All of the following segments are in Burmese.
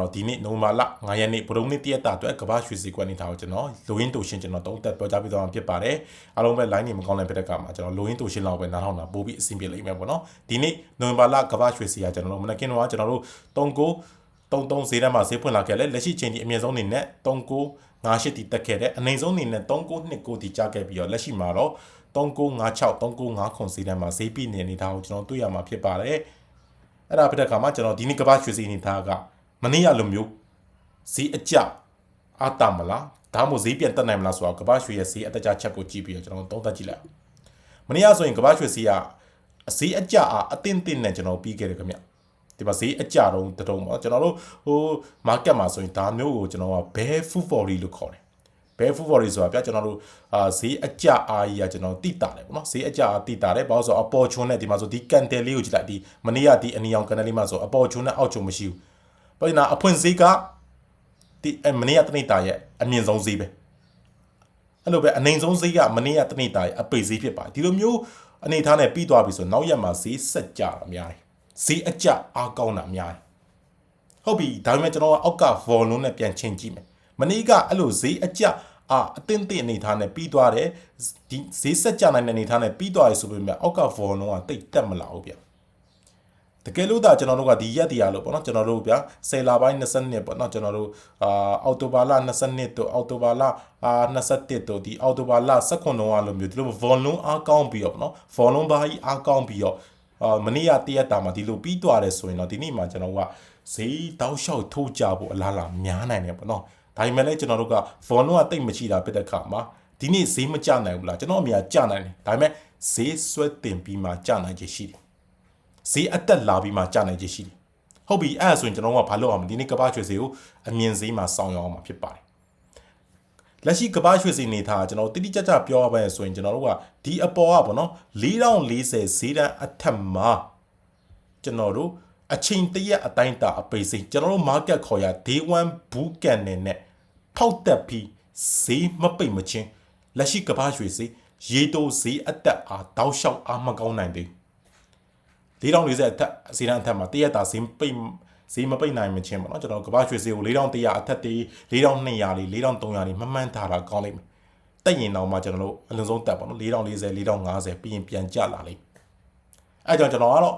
တော့ဒီနေ့နိုဝင်ဘာလ9ရက်နေ့ဗုဒ္ဓနေ့တရက်တာအတွက်ကမ္ဘာရွှေစည်းကွက်နေထားကိုကျွန်တော်လိုရင်းတူရှင်ကျွန်တော်တုံးသက်ပြောကြားပေးသွားမှာဖြစ်ပါတယ်အားလုံးပဲ line နေမကောင်းတဲ့ဖြစ်တဲ့ကမှာကျွန်တော်လိုရင်းတူရှင်လောက်ပဲနားထောင်တာပို့ပြီးအဆင်ပြေလိမ့်မယ်ပေါ့နော်ဒီနေ့နိုဝင်ဘာလကမ္ဘာရွှေစည်းကကျွန်တော်တို့မနက်ခင်းတော့ကျွန်တော်တို့3ကို33ဈေးတန်းမှာဈေးဖွင့်လာခဲ့လဲလက်ရှိချိန်ဒီအမြင့်ဆုံးအနေနဲ့3ကို58တီတက်ခဲ့တယ်အနိုင်ဆုံးအနေနဲ့3ကို29တီကြားခဲ့ပြီးတော့လက်ရှိမှာတော့3956 3959ခွန်ဈေးတန်းမှာဈေးပြည့်နေနေတာကိုကျွန်တော်တွေ့ရမှာဖြစ်ပါတယ်အဲ့ဒါဖြစ်တဲ့ခါမှာကျွန်တော်ဒီနေ့ကမ္ဘာရွှေစည်းနေတာက မနေ့ကလိုမျိုးဈေးအကျအာတမလားဒါမှမဟုတ်ဈေးပြန်တက်နိုင်မလားဆိုတော့ကမ္ဘာရွှေရဲ့ဈေးအတက်ကြချက်ကိုကြည့်ပြီးတော့ကျွန်တော်သုံးသပ်ကြည့်လိုက်အောင်မနေ့ကဆိုရင်ကမ္ဘာရွှေဈေးကအဈေးအကျအားအတင်းတင်းနဲ့ကျွန်တော်ပြီးခဲ့တယ်ခင်ဗျဒီမှာဈေးအကျတုံးတတုံးပေါ့ကျွန်တော်တို့ဟို market မှာဆိုရင်ဒါမျိုးကိုကျွန်တော်က bear food body လို့ခေါ်တယ် bear food body ဆိုတာပြကျွန်တော်တို့အာဈေးအကျအားကြီးကကျွန်တော်တိတာတယ်ပေါ့နော်ဈေးအကျအားတိတာတယ်ဘာလို့ဆိုတော့အပေါ်ချွန်းနဲ့ဒီမှာဆိုဒီကန်တယ်လေးကိုကြည့်လိုက်ဒီမနေ့ကဒီအနီအောင်ကန်တယ်လေးမှာဆိုအပေါ်ချွန်းနဲ့အောက်ချွန်းမရှိဘူး ဘာလို့လဲအဖွင့်ဈေးကဒီအမနေ့ကတနေ့တာရဲ့အမြင့်ဆုံးဈေးပဲအဲ့လိုပဲအနိုင်ဆုံးဈေးကမနေ့ကတနေ့တာရဲ့အပိတ်ဈေးဖြစ်ပါတယ်ဒီလိုမျိုးအနေထားနဲ့ပြီးသွားပြီဆိုနောက်ရက်မှာဈေးဆက်ကြတာများတယ်ဈေးအကျအားကောင်းတာများတယ်ဟုတ်ပြီဒါပေမဲ့ကျွန်တော်ကအောက်က volume နဲ့ပြန်ချိန်ကြည့်မယ်မနေ့ကအဲ့လိုဈေးအကျအာအတင်းတင်းအနေထားနဲ့ပြီးသွားတယ်ဒီဈေးဆက်ကြနိုင်တဲ့အနေထားနဲ့ပြီးသွားရဆိုပေမဲ့အောက်က volume ကတိတ်တက်မလာဘူးဗျတ ကယ်လို့ဒါကျွန်တော်တို့ကဒီရက်တရားလို့ပေါ့နော်ကျွန်တော်တို့ဗျာဆယ်လပိုင်း20ပေါ့နော်ကျွန်တော်တို့အာအောက်တိုဘာလ22တို့အောက်တိုဘာလအာ21တို့ဒီအောက်တိုဘာလ19တုန်းကလိုမျိုးဒီလို volume အားကောင်းပြီးတော့ပေါ့နော် volume ဘာကြီးအားကောင်းပြီးတော့အာမနေ့ကတရက်တာမှာဒီလိုပြီးသွားတယ်ဆိုရင်တော့ဒီနေ့မှာကျွန်တော်ကဈေးတောက်လျှောက်ထိုးကြဖို့အလားလာများနိုင်တယ်ပေါ့နော်ဒါပေမဲ့လည်းကျွန်တော်တို့က volume ကတိတ်မရှိတာဖြစ်တဲ့ခါမှာဒီနေ့ဈေးမကျနိုင်ဘူးလားကျွန်တော်အမြင်ကကျနိုင်တယ်ဒါပေမဲ့ဈေးဆွဲတင်ပြီးမှကျနိုင်ခြင်းရှိတယ် ဈေးအတက်လာပြီးမှကြာနိုင်ခြင်းရှိတယ်။ဟုတ်ပြီအဲ့ဒါဆိုရင်ကျွန်တော်ကဘာလုပ်အောင်မလဲဒီနေ့ကပ္ပရွှေဈေးကိုအမြင့်ဈေးမှာစောင့်ရအောင်မှာဖြစ်ပါတယ်။လက်ရှိကပ္ပရွှေဈေးနေတာကျွန်တော်တိတိကျကျပြောရပါရင်ဆိုရင်ကျွန်တော်တို့ကဒီအပေါ်ကပေါ့နော်4040ဈေးတန်းအထက်မှာကျွန်တော်တို့အချိန်တရက်အတိုင်းတာအပိစိကျွန်တော်တို့ market ခေါ်ရ day 1 book can နဲ့ဖောက်တက်ပြီးဈေးမပိတ်မချင်းလက်ရှိကပ္ပရွှေဈေးရေတိုဈေးအတက်အားတောက်လျှောက်အားမကောင်းနိုင်သေးဘူး 4040အထက်ဈေးတန်းအထက်မှာတရက်တာဈေးပိတ်ဈေးမပိတ်နိုင်မချင်းပေါ့နော်ကျွန်တော်ကမ္ဘာရွှေဈေးကို4100အထက်တေး4200လေး4300လေးမမှန်းထားတာကောင်းလိမ့်မယ်တက်ရင်တော့မှကျွန်တော်တို့အလုံးစုံတက်ပေါ့နော်4040 4050ပြီးရင်ပြန်ကျလာလိမ့်အဲကြောင့်ကျွန်တော်ကတော့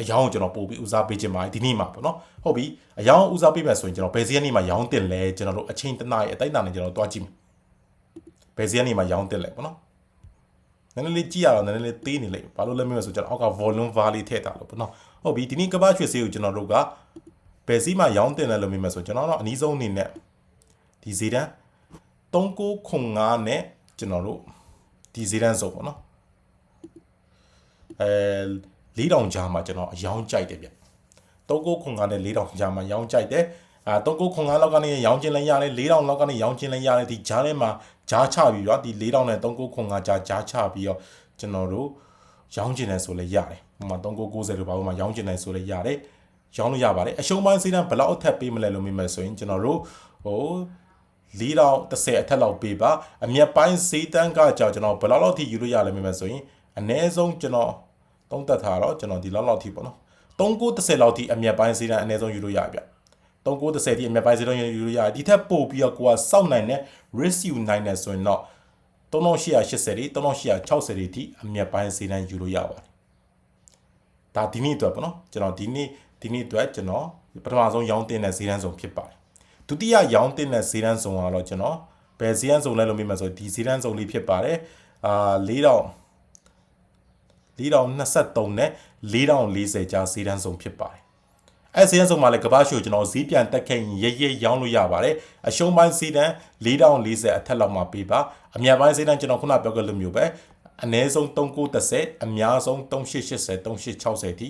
အယောင်ကိုကျွန်တော်ပို့ပြီးဦးစားပေးခြင်းပါတယ်ဒီနေ့မှာပေါ့နော်ဟုတ်ပြီအယောင်ဦးစားပေးမယ်ဆိုရင်ကျွန်တော်ဘယ်စီကနေမှရောင်းတင်လဲကျွန်တော်တို့အချိန်တနားရဲ့အတိုင်းအတာနဲ့ကျွန်တော်တွားကြည့်မယ်ဘယ်စီကနေမှရောင်းတင်လဲပေါ့နော် နည်းနည်းလေးကြည့်ရတော့နည်းနည်းလေးသေးနေလိမ့်ဘာလို့လဲမလို့ဆိုကျွန်တော်အောက်က volume var လေးထည့်တာလို့ပေါ့နော်ဟုတ်ပြီဒီနေ့ကပတ်ရွှေဆေးကိုကျွန်တော်တို့ကဘယ်စီးမှရောင်းတင်တယ်လို့မြင်မယ်ဆိုကျွန်တော်တော့အနည်းဆုံးအနေနဲ့ဒီဈေးတန်း3905နဲ့ကျွန်တော်တို့ဒီဈေးတန်းစုံပေါ့နော်အဲ4000ကြားမှာကျွန်တော်အယောင်းကြိုက်တယ်ဗျ3905နဲ့4000ကြားမှာရောင်းကြိုက်တယ် အာ3905လောက်ကနေရောင်းချင်းလည်းရတယ်4000လောက်ကနေရောင်းချင်းလည်းရတယ်ဒီဂျားထဲမှာဂျားချပြီးတော့ဒီ4000နဲ့3905ဂျားဂျားချပြီးတော့ကျွန်တော်တို့ရောင်းချင်တယ်ဆိုလည်းရတယ်ဟိုမှာ3990လို့ဘာလို့မှရောင်းချင်တယ်ဆိုလည်းရတယ်ရောင်းလို့ရပါတယ်အရှုံးပိုင်းစီးတန်းဘယ်လောက်အထက်ပေးမလဲလို့မြင်မယ်ဆိုရင်ကျွန်တော်တို့ဟို4030အထက်လောက်ပေးပါအမြက်ပိုင်းဈေးတန်းကကြောင်ကျွန်တော်ဘယ်လောက်လောက်ထိယူလို့ရလဲမြင်မယ်ဆိုရင်အနည်းဆုံးကျွန်တော်သုံးသက်ထားတော့ကျွန်တော်ဒီလောက်လောက်ထိပေါ့နော်3930လောက်ထိအမြက်ပိုင်းဈေးတန်းအနည်းဆုံးယူလို့ရပြ 3930တိအမြတ်ပိုင်းစေတော့ယူလို့ရတယ်ဒီထက်ပို့ပြီးတော့ကိုကစောက်နိုင်တဲ့ risk ယူနိုင်တယ်ဆိုရင်တော့3880တိ3860တိထိအမြတ်ပိုင်းစေတန်းယူလို့ရပါတယ်ဒါဒီနေ့အတွက်ပေါ့နော်ကျွန်တော်ဒီနေ့ဒီနေ့အတွက်ကျွန်တော်ပထမဆုံးရောင်းတင်တဲ့ဈေးတန်းဆုံးဖြစ်ပါတယ်ဒုတိယရောင်းတင်တဲ့ဈေးတန်းဆုံးကတော့ကျွန်တော်ဘယ်ဈေးတန်းဆုံးလဲလို့မြင်မှာဆိုဒီဈေးတန်းဆုံးလေးဖြစ်ပါတယ်အာ4000 4023နဲ့4040ကြားဈေးတန်းဆုံးဖြစ်ပါတယ် အဲဈေးဆုံးမှာလည်းကဘာရှိုကျွန်တော်ဈေးပြန်တက်ခဲ့ရင်ရရရောင်းလို့ရပါတယ်အရှုံးပိုင်းဈေးတန်း4040အထက်လောက်မှာပေးပါအမြတ်ပိုင်းဈေးတန်းကျွန်တော်ခုနပြောခဲ့လို့မျိုးပဲအနည်းဆုံး3930အများဆုံး3880 3860ထိ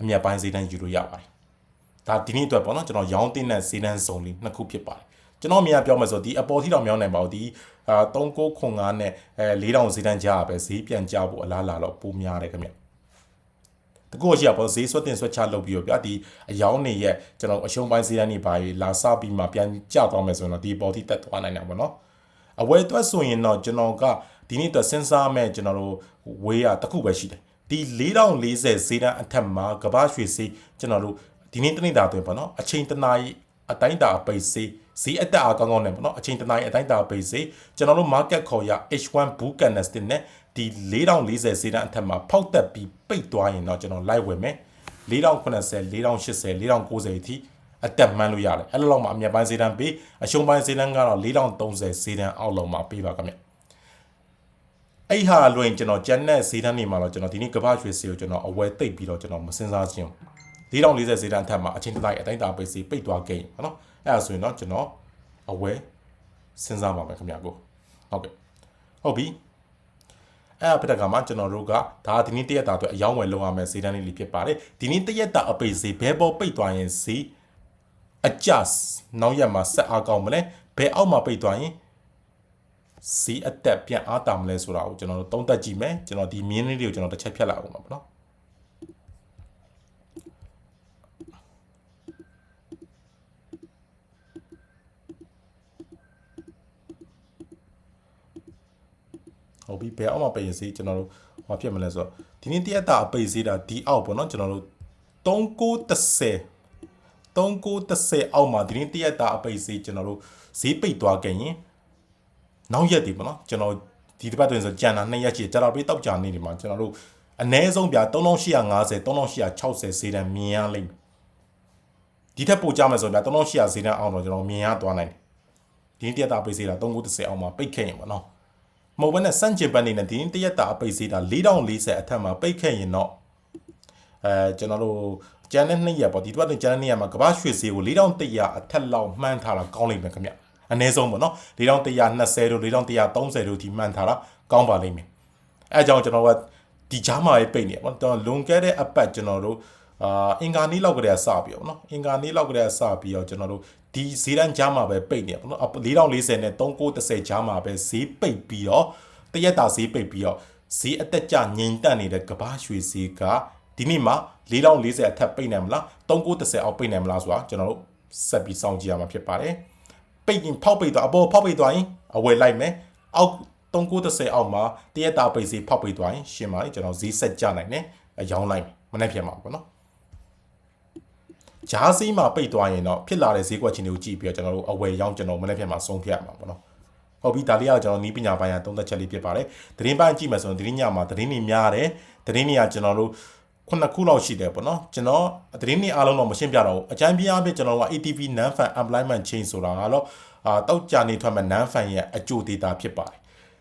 အမြတ်ပိုင်းဈေးတန်းယူလို့ရပါတယ်ဒါဒီနေ့အတွက်ပေါ့နော်ကျွန်တော်ရောင်းတင်တဲ့ဈေးတန်းစုံလေးနှစ်ခုဖြစ်ပါတယ်ကျွန်တော်အမြင်ပြောမယ်ဆိုဒီအပေါ်ထိတော့မရောက်နိုင်ပါဘူးဒီအာ3905နဲ့အဲ4000ဈေးတန်းကြားပဲဈေးပြန်ကြဖို့အလားလာတော့ပိုများတယ်ခင်ဗျ တကူရှိရပေါ့ဈေးဆွတ်တင်ဆွတ်ချလုပ်ပြီးတော့ဗျာဒီအယောင်းနေရဲ့ကျွန်တော်အရှုံးပိုင်းဈေးတန်းနေပါလာစပြီးမှပြန်ကျသွားမယ်ဆိုရင်တော့ဒီပေါ်ထိတက်သွားနိုင်တယ်ပေါ့နော်အဝယ်အတွက်ဆိုရင်တော့ကျွန်တော်ကဒီနေ့အတွက်စဉ်းစားမဲ့ကျွန်တော်တို့ဝေးရတစ်ခုပဲရှိတယ်ဒီ4040ဈေးတန်းအထက်မှာကဘာရွှေဈေးကျွန်တော်တို့ဒီနေ့တနေ့တာအတွင်းပေါ့နော်အချိန်တနာရီအတိုင်းတာပိတ်စေး ဈေးအတက်အားကောင်းကောင်းနဲ့ပေါ့နော်အချိန်တနာရီအတိုင်းတာပိတ်စေးကျွန်တော်တို့ market ခေါ်ရ H1 Bull Candlestick နဲ့ဒီ4040ဈေးတန်းအထက်မှာဖောက်တက်ပြီးပိတ်သွားရင်တော့ကျွန်တော်လိုက်ဝယ်မယ်4080 4080 4090အထိအတက်မှန်းလို့ရတယ်အဲ့လိုလောက်မှအမြတ်ပိုင်းဈေးတန်းပေးအရှုံးပိုင်းဈေးတန်းကတော့4030ဈေးတန်းအောက်လောက်မှာပေးပါခင်ဗျအဲ့ဟာလွင်ကျွန်တော်ကျန်တဲ့ဈေးတန်းတွေမှာတော့ကျွန်တော်ဒီနေ့ကမ္ဘာရွှေဈေးကိုကျွန်တော်အဝယ်သိပ်ပြီးတော့ကျွန်တော်မစင်စားခြင်း 4040ဈေးတန်းအထက်မှာအချင်းတစ်တိုင်းအတိုင်းတာပိတ်စီပိတ်သွားခဲ့ရင်နော်အဲ့ဒါဆိုရင်တော့ကျွန်တော်အဝယ်စဉ်းစားပါမယ်ခင်ဗျာကိုဟုတ်ကဲ့ဟုတ်ပြီအဲ့အပတကမှာကျွန်တော်တို့ကဒါဒီနေ့တရက်တာအတွက်အယောင်းဝယ်လုပ်ရမယ်ဈေးတန်းလေးဖြစ်ပါတယ်ဒီနေ့တရက်တာအပိတ်ဈေးဘဲပေါ်ပိတ်သွားရင်ဈေးအကျနောက်ရက်မှာဆက်အားကောင်းမလဲဘယ်အောက်မှာပိတ်သွားရင်စီအတက်ပြန်အားတာမလဲဆိုတာကိုကျွန်တော်တို့သုံးသပ်ကြည့်မယ်ကျွန်တော်ဒီမြင်းလေးတွေကိုကျွန်တော်တစ်ချက်ဖြတ်လိုက်အောင်ပါပေါ့နော် ဟုတ်ပြီဘယ်အောက်မှာပိတ်ရစီကျွန်တော်တို့ဟောဖြစ်မလဲဆိုတော့ဒီနေ့တရက်တာအပိတ်စီတာဒီအောက်ပေါ့နော်ကျွန်တော်တို့3930 3930အောက်မှာဒီနေ့တရက်တာအပိတ်စီကျွန်တော်တို့ဈေးပိတ်သွားခဲ့ရင်နောက်ရက်ဒီပေါ့နော်ကျွန်တော်ဒီတစ်ပတ်တွင်ဆိုကြံတာ2ရက်ချီကြာတော့ပြီးတောက်ကြနေဒီမှာကျွန်တော်တို့အ ਨੇ ဆုံးပြ3850 3860ဈေးတန်းမြင်ရလိမ့်မယ်ဒီထက်ပိုကြမယ်ဆိုရင်3800ဈေးတန်းအောင်တော့ကျွန်တော်မြင်ရသွားနိုင်တယ်ဒီနေ့တရက်တာပိတ်စီတာ3930အောက်မှာပိတ်ခဲ့ရင်ပေါ့နော် မဟုတ်ဘဲနဲ့စန့်ကျင်ဘက်နေနဲ့ဒီနေ့တရက်တာအပိတ်စီတာ4040အထက်မှာပိတ်ခဲ့ရင်တော့အဲကျွန်တော်တို့ကျန်တဲ့နှစ်ရက်ပေါ့ဒီတစ်ပတ်ကျန်တဲ့နှစ်ရက်မှာကမ္ဘာရွှေဈေးကို4100အထက်လောက်မှန်းထားတာကောင်းလိမ့်မယ်ခင်ဗျအနည်းဆုံးပေါ့နော်4120တို့4130တို့ဒီမှန်းထားတာကောင်းပါလိမ့်မယ်အဲအကြောင်းကျွန်တော်ကဒီကြားမှာပဲပိတ်နေပေါ့တော့လွန်ခဲ့တဲ့အပတ်ကျွန်တော်တို့ အာအင်္ဂါနေ့လောက်ကတည်းကစပြီးပေါ့နော်အင်္ဂါနေ့လောက်ကတည်းကစပြီးတော့ကျွန်တော်တို့ဒီဈေးတန်းကြားမှာပဲပိတ်နေပေါ့နော်4040နဲ့3930ကြားမှာပဲဈေးပိတ်ပြီးတော့တရက်တာဈေးပိတ်ပြီးတော့ဈေးအသက်ကျငြိမ်သက်နေတဲ့ကဘာရွှေဈေးကဒီနေ့မှာ4040အထက်ပိတ်နိုင်မလား3930အောက်ပိတ်နိုင်မလားဆိုတာကျွန်တော်တို့ဆက်ပြီးစောင့်ကြည့်ရမှာဖြစ်ပါတယ်ပိတ်ရင်ဖောက်ပိတ်သွားအပေါ်ဖောက်ပိတ်သွားရင်အဝယ်လိုက်မယ်အောက်3930အောက်မှာတရက်တာပိတ်ဈေးဖောက်ပိတ်သွားရင်ရှင်းပါလေကျွန်တော်ဈေးဆက်ကြနိုင်တယ်အယောင်းလိုက်မယ်မနေ့ပြန်ပါပေါ့နော် ဂျားစီးမှာပိတ်သွားရင်တော့ဖြစ်လာတဲ့ဈေးကွက်ချင်းတွေကိုကြည့်ပြီးတော့ကျွန်တော်တို့အဝယ်ရောင်းကျွန်တော်မနေ့ပြန်မှာဆုံးဖြတ်ရမှာပေါ့နော်ဟုတ်ပြီဒါလေးကကျွန်တော်နီးပညာပိုင်းကသုံးသက်ချက်လေးဖြစ်ပါတယ်သတင်းပိုင်းကြည့်မယ်ဆိုရင်သတင်းညမှာသတင်းတွေများတယ်သတင်းတွေကကျွန်တော်တို့ခုနှစ်ခုလောက်ရှိတယ်ပေါ့နော်ကျွန်တော်သတင်းတွေအားလုံးတော့မရှင်းပြတော့ဘူးအကြမ်းပြအားဖြင့်ကျွန်တော်က ATV non fan employment chain ဆိုတာကတော့အာတောက်ကြနေထွက်မဲ့ non fan ရဲ့အကျိုး data ဖြစ်ပါတယ်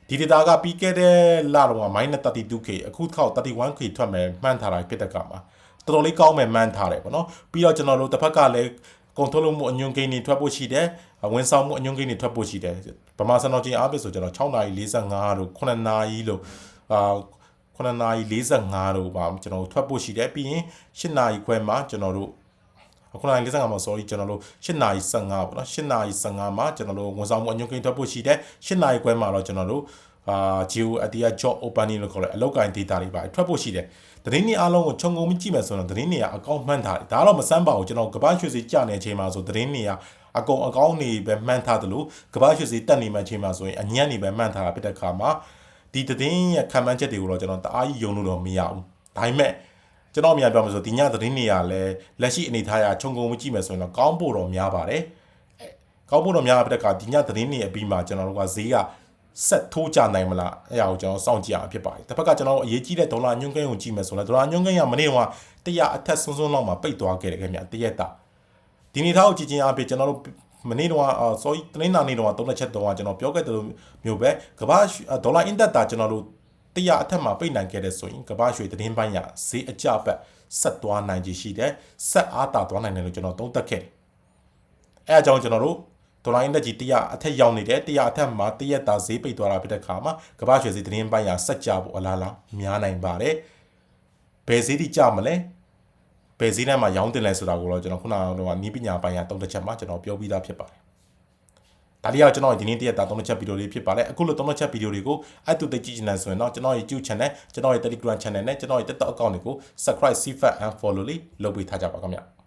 ဒီ data ကပြီးခဲ့တဲ့လတော့ -32k အခုတစ်ခေါက် 31k ထွက်မယ်မှန်းထားတာဖြစ်တဲ့ကမှာ တော်တော်လေးကောင်းမယ်မှန်းထားတယ်ပေါ့နော်ပြီးတော့ကျွန်တော်တို့တစ်ဖက်ကလည်း control မှုအညွန်ကိန်းတွေထွက်ဖို့ရှိတယ်ဝန်ဆောင်မှုအညွန်ကိန်းတွေထွက်ဖို့ရှိတယ်ဗမာစံတော်ချင်းအားဖြင့်ဆိုကျွန်တော်6နာရီ45တို့9နာရီလို့အာ9နာရီ45တို့ပါကျွန်တော်ထွက်ဖို့ရှိတယ်ပြီးရင်10နာရီခွဲမှာကျွန်တော်တို့ခုနက45မှာ sorry ကျွန်တော်တို့8နာရီ15ပေါ့နော်8နာရီ15မှာကျွန်တော်တို့ဝန်ဆောင်မှုအညွှန်းကိန်းထွက်ဖို့ရှိတယ်8နာရီခွဲမှာတော့ကျွန်တော်တို့ အာ geo အတီး job opening လို့ခေါ်တယ်အလောက်ကိုင်း data တွေပါထွက်ဖို့ရှိတယ်သတင်းတွေအားလုံးကိုခြုံငုံပြီးကြည့်မယ်ဆိုတော့သတင်းတွေကအကောင့်မှန်းထားတယ်ဒါတော့မစမ်းပါဘူးကျွန်တော်ကပ္ပရွှေစီကြနေချိန်မှာဆိုသတင်းတွေကအကုန်အကောင့်တွေပဲမှန်းထားသလိုကပ္ပရွှေစီတက်နေမှချိန်မှာဆိုရင်အညံ့တွေပဲမှန်းထားတာဖြစ်တဲ့ခါမှာဒီသတင်းရဲ့ခံမှန်းချက်တွေကိုတော့ကျွန်တော်တအားကြီးယုံလို့တော့မရဘူးဒါပေမဲ့ကျွန်တော်အများပြောမှာဆိုဒီညသတင်းတွေကလည်းလက်ရှိအနေထားရခြုံငုံမကြည့်မယ်ဆိုရင်တော့ကောင်းဖို့တော့များပါတယ်ကောင်းဖို့တော့များတဲ့အခါဒီညသတင်းတွေအပြီးမှာကျွန်တော်တို့ကဈေးက ဆက်ထိုးကြနိုင်မလားအဲ့ဒါကိုကျွန်တော်စောင့်ကြည့်ရမှာဖြစ်ပါတယ်တစ်ဖက်ကကျွန်တော်အရေးကြီးတဲ့ဒေါ်လာညွှန်းကိန်းကိုကြည့်မယ်ဆိုတော့ဒေါ်လာညွှန်းကိန်းကမနေ့က100အထက်ဆုံးဆုံးလောက်မှာပိတ်သွားခဲ့တယ်ခင်ဗျတရက်တာဒီနေ့ထားကိုကြည့်ချင်းအပြင်ကျွန်တော်တို့မနေ့တော့အာ sorry တနင်္လာနေ့တော့သုံးလက်ချက်တော့ကျွန်တော်ပြောခဲ့တဲ့လိုမျိုးပဲကမ္ဘာဒေါ်လာအင်တက်တာကျွန်တော်တို့တရားအထက်မှာပိတ်နိုင်ခဲ့တဲ့ဆိုရင်ကမ္ဘာရွှေသတင်းပိုင်းရဈေးအကြပတ်ဆက်သွားနိုင်ခြေရှိတယ်ဆက်အားတာသွားနိုင်တယ်လို့ကျွန်တော်သုံးသပ်ခဲ့အဲအကြောင်းကျွန်တော်တို့ ဒေါ်လာအင်တက်ကြီးတရားအထက်ရောက်နေတယ်တရားအထက်မှာတရက်တာဈေးပိတ်သွားတာဖြစ်တဲ့ခါမှာကမ္ဘာရွှေဈေးသတင်းပိုင်းရဆက်ကြဖို့အလားလားများနိုင်ပါတယ်ဘယ်ဈေးတိကြမလဲဘယ်ဈေးထဲမှာရောင်းတင်လဲဆိုတာကိုတော့ကျွန်တော်ခုနကတော့နီးပညာပိုင်းရတုံးတစ်ချက်မှာကျွန်တော်ပြောပြီးသားဖြစ်ပါတယ်ဒါလေးကကျွန်တော်ဒီနေ့တရက်တာသုံးချက်ဗီဒီယိုလေးဖြစ်ပါတယ်အခုလိုသုံးချက်ဗီဒီယိုတွေကိုအတူတကြည့်ချင်တယ်ဆိုရင်တော့ကျွန်တော်ရဲ့ YouTube channel ကျွန်တော်ရဲ့ Telegram channel နဲ့ကျွန်တော်ရဲ့ TikTok account တွေကို subscribe, see and follow လေးလုပ်ပေးထားကြပါခင်ဗျာ